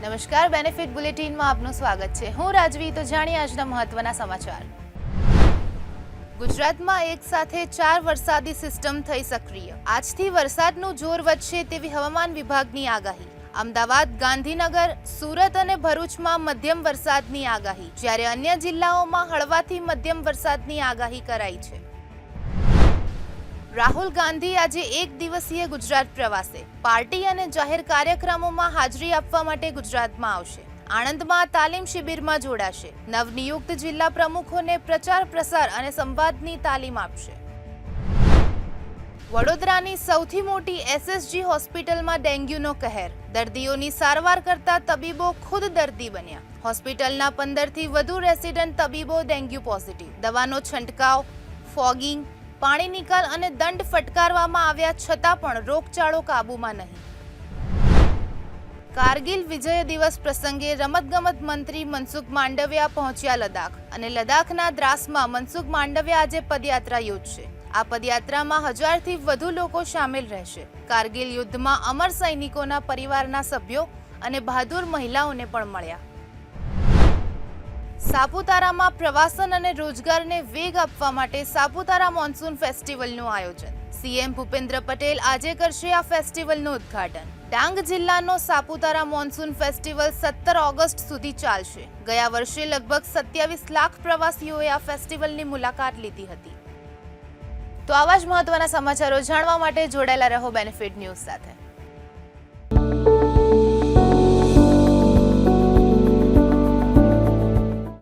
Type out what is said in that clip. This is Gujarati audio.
નમસ્કાર બેનિફિટ બુલેટિનમાં આપનું સ્વાગત છે. હું રાજવી, તો જાણીએ આજના મહત્વના સમાચાર. ગુજરાતમાં એક સાથે ચાર વરસાદી સિસ્ટમ થઈ સક્રિય. આજથી વરસાદનું જોર વધશે તેવી હવામાન વિભાગની આગાહી. અમદાવાદ, ગાંધીનગર, સુરત અને ભરૂચમાં મધ્યમ વરસાદની આગાહી. જ્યારે અન્ય જિલ્લાઓમાં હળવાથી મધ્યમ વરસાદની આગાહી કરાઈ છે. રાહુલ ગાંધી આજે એક દિવસીય ગુજરાત પ્રવાસે. પાર્ટી અને જાહેર કાર્યક્રમોમાં હાજરી આપવા માટે ગુજરાતમાં આવશે. આણંદમાં તાલીમ શિબિરમાં જોડાશે. નવનિયુક્ત જિલ્લા પ્રમુખોને પ્રચાર, પ્રસાર અને સંવાદની તાલીમ આપશે. વડોદરાની સૌથી મોટી એસએસજી હોસ્પિટલમાં ડેન્ગ્યુનો કહેર. દર્દીઓની સારવાર કરતા તબીબો ખુદ દર્દી બન્યા. હોસ્પિટલના પંદરથી વધુ રેસિડન્ટ તબીબો ડેન્ગ્યુ પોઝિટિવ. દવાનો છંટકાવ, ફોગિંગ પાણી નિકાલ અને દંડ ફટકારવામાં આવ્યા છતાં પણ રોગચાળો કાબૂમાં નહીં. કારગિલ વિજય દિવસ પ્રસંગે રમતગમત મંત્રી મનસુખ માંડવિયા પહોંચ્યા લદાખ અને લદાખના દ્રાસમાં મનસુખ માંડવિયા આજે પદયાત્રા યોજશે. આ પદયાત્રામાં હજારથી વધુ લોકો સામેલ રહેશે. કારગિલ યુદ્ધમાં અમર સૈનિકોના પરિવારના સભ્યો અને બહાદુર મહિલાઓને પણ મળ્યા. સાપુતારામાં પ્રવાસન અને રોજગારને વેગ આપવા માટે સાપુતારા મોન્સૂન ફેસ્ટિવલનું આયોજન. સીએમ ભૂપેન્દ્ર પટેલ આજે કરશે આ ફેસ્ટિવલનું ઉદ્ઘાટન. ડાંગ જિલ્લાનો સાપુતારા મોન્સૂન ફેસ્ટિવલ સત્તર ઓગસ્ટ સુધી ચાલશે. ગયા વર્ષે લગભગ સત્યાવીસ લાખ પ્રવાસીઓએ આ ફેસ્ટિવલની મુલાકાત લીધી હતી. તો આવા જ મહત્વના સમાચારો જાણવા માટે જોડાયેલા રહો બેનિફિટ ન્યૂઝ સાથે.